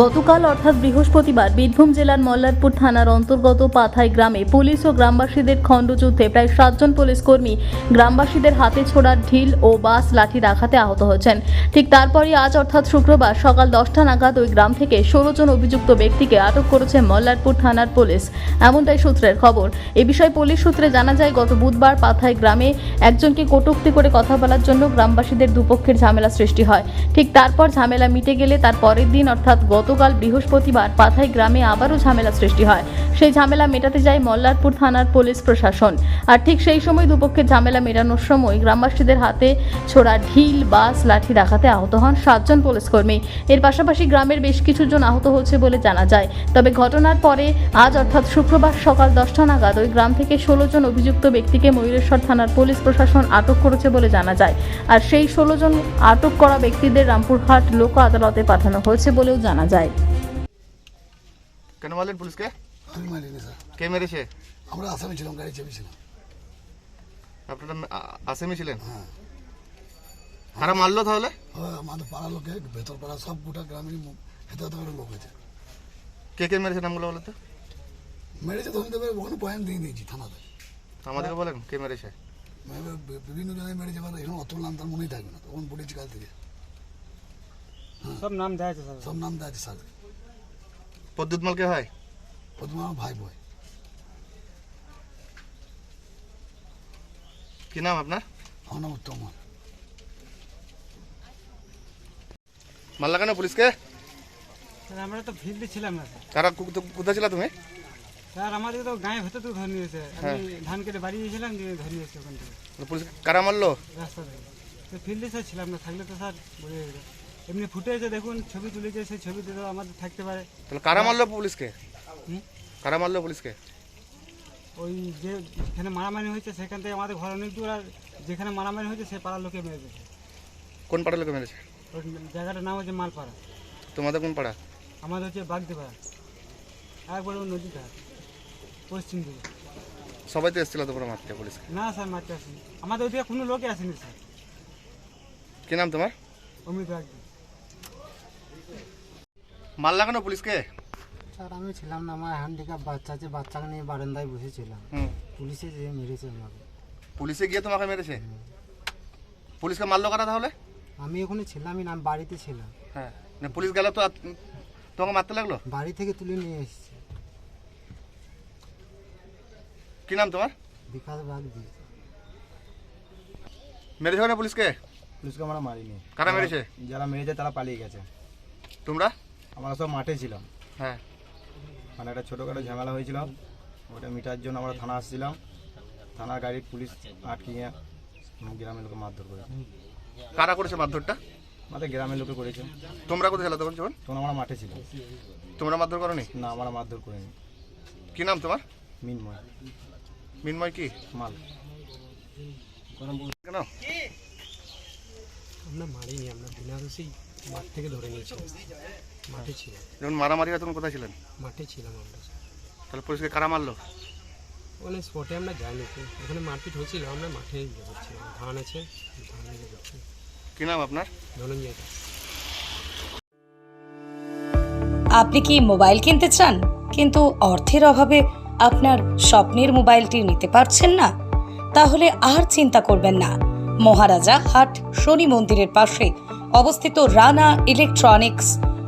গতকাল অর্থাৎ বৃহস্পতিবার বীরভূম জেলার মল্লারপুর থানার অন্তর্গত পাথাই গ্রামে পুলিশ ও গ্রামবাসীদের খণ্ডযুদ্ধে প্রায় সাতজন পুলিশ কর্মী গ্রামবাসীদের হাতে ছোড়ার ঢিল ও বাস লাঠির আঘাতে আহত হয়েছেন। ঠিক তারপরই আজ অর্থাৎ শুক্রবার সকাল দশটা নাগাদ ওই গ্রাম থেকে ষোলো জন অভিযুক্ত ব্যক্তিকে আটক করেছে মল্লারপুর থানার পুলিশ। এমনটাই সূত্রের খবর। এ বিষয়ে পুলিশ সূত্রে জানা যায়, গত বুধবার পাথাই গ্রামে একজনকে কটূক্তি করে কথা বলার জন্য গ্রামবাসীদের দুপক্ষের ঝামেলা সৃষ্টি হয়। ঠিক তারপর ঝামেলা মিটে গেলে তার পরের দিন অর্থাৎ গতকাল বৃহস্পতিবার পাথাই গ্রামে আবারও ঝামেলা সৃষ্টি হয়। সেই ঝামেলা মেটাতে যায় মল্লারপুর থানার পুলিশ প্রশাসন। আর ঠিক সেই সময় দুপক্ষের ঝামেলা মেটানোর সময় গ্রামবাসীদের হাতে ছোড়া ঢিল, বাস, লাঠি রাখাতে আহত হন সাতজন পুলিশকর্মী এর পাশাপাশি গ্রামের বেশ কিছু জন আহত হয়েছে বলে জানা যায়। তবে ঘটনার পরে আজ অর্থাৎ শুক্রবার সকাল দশটা নাগাদ ওই গ্রাম থেকে ষোলো জন অভিযুক্ত ব্যক্তিকে ময়ূরেশ্বর থানার পুলিশ প্রশাসন আটক করেছে বলে জানা যায়। আর সেই ষোলো জন আটক করা ব্যক্তিদের রামপুরহাট লোক আদালতে পাঠানো হয়েছে বলেও জানা যায়। কেন মারলেন পুলিশকে? আমি মারিনি স্যার কে মেরেছে আমরা আসামি ছিলাম গাড়ি চেপেছিলাম আপনারা আ- আসামি ছিলেন? হ্যাঁ। কারা মারলো তাহলে? হয় আমাদের পাড়ার লোকে ভেতর পাড়া সব গোটা গ্রামেরই মুখ হেতে করে লোক হয়েছে। কে কে মেরেছে নামগুলো বলো তো মেরেছে তখন তো এবার ওখানে পয়েন্ট দিয়ে দিয়েছি থানাতে। আমাদেরকে বলেন কে মেরেছে? এবার বিভিন্ন জায়গায় মেরেছে এবার এখন অত নাম তার মনেই থাকবে না তখন বলেছি কাল থেকে। সব নাম দেওয়া আছে স্যার। সব নাম আছে স্যার। প্রদ্যুৎ মাল কে হয়? প্রথমে আমার ভাই বয়। কি নাম আপনার? আমার নাম উত্তম মাল। মারলা কেন পুলিশকে স্যার আমরা তো ফিল্ডে ছিলাম না স্যার। কারা কোথায় ছিল তুমি? স্যার আমাদের তো গায়ে ভেতর তো ধরে নিয়েছে হ্যাঁ। আমি ধান কেটে বাড়ি গিয়েছিলাম দিয়ে ধরে নিয়েছে ওখান থেকে। পুলিশ কারা মারলো? রাস্তা থেকে ফিল্ডে স্যার ছিলাম না থাকলে তো স্যার বলে এমনি ফুটেছে দেখুন ছবি তুলেছে সেই ছবিতে তো আমাদের থাকতে পারে। তাহলে কারা মারলো পুলিশকে? কারা মারলো পুলিশকে? ওই যে যেখানে মারামারি হয়েছে সেখান থেকে আমাদের ঘর অনেক দূর আর যেখানে মারামারি হয়েছে সে পাড়ার লোকে মেরেছে। কোন পাড়ার লোকে মেরেছে? ওই জায়গাটার নাম হচ্ছে মালপাড়া। তোমাদের কোন পাড়া? আমাদের হচ্ছে বাগদিপাড়া। একবারে নদীটা পশ্চিম দিকে। সবাই তো এসেছিল তোমরা মারতে পুলিশকে। না স্যার মারতে আসেনি। আমাদের ওদিকে কোনো লোকে আসেনি স্যার। কি নাম তোমার? অমিত বাগদি। মারলা কেন পুলিশকে? স্যার আমি ছিলাম না আমার হ্যান্ডিক্যাপ বাচ্চা আছে বাচ্চাকে নিয়ে বারান্দায় বসেছিলাম। পুলিশে যে মেরেছে আমাকে। পুলিশে গিয়ে তোমাকে মেরেছে? পুলিশকে মারলো কারা তাহলে? আমি ওখানে ছিলামই না আমি বাড়িতে ছিলাম। হ্যাঁ। না পুলিশ গেল তো তোমাকে মারতে লাগল? বাড়ি থেকে তুলে নিয়ে এসেছি। কি নাম তোমার? বিকাশ বাগ দিয়ে। মেরেছে না পুলিশকে? পুলিশকে আমরা মারিনি। কারা মেরেছে? যারা মেরেছে তারা পালিয়ে গেছে। তোমরা? আমরা সব মাঠে ছিলাম। হ্যাঁ। মানে একটা ছোটোখাটো ঝামেলা হয়েছিল। ওটা মিটার জন্য আমরা থানা আসছিলাম। থানার গাড়ি পুলিশ আটকিয়ে গ্রামের লোকে মারধর করেছে। কারা করেছে মারধরটা? আমাদের গ্রামের লোকে করেছে। তোমরা কোথায় ছিল তখন যখন? তখন আমরা মাঠে ছিলাম। তোমরা মারধর করনি? না আমরা মারধর করিনি। কি নাম তোমার? মিনময়। মিনময় কি? মাল। কেন? আমরা মারিনি আমরা বিনা দোষেই মাঠ থেকে ধরে নিয়েছি। মাঠে ছিলাম। যখন মারামারি হয় তখন কোথায় ছিলেন? মাঠে ছিলাম আমরা তাহলে পুলিশকে কারা মারলো? ওখানে স্পটে আমরা যাইনি। তো ওখানে মারপিট হয়েছিল আমরা মাঠে ইয়ে করছিলাম ধান আছে ধান ইয়ে করছি কি নাম আপনার? ধনঞ্জয় দাস। আপনি কি মোবাইল কিনতে চান? কিন্তু অর্থের অভাবে আপনার স্বপ্নের মোবাইলটি নিতে পারছেন না? তাহলে আর চিন্তা করবেন না। মহারাজা হাট শনি মন্দিরের পাশে অবস্থিত রানা ইলেকট্রনিক্স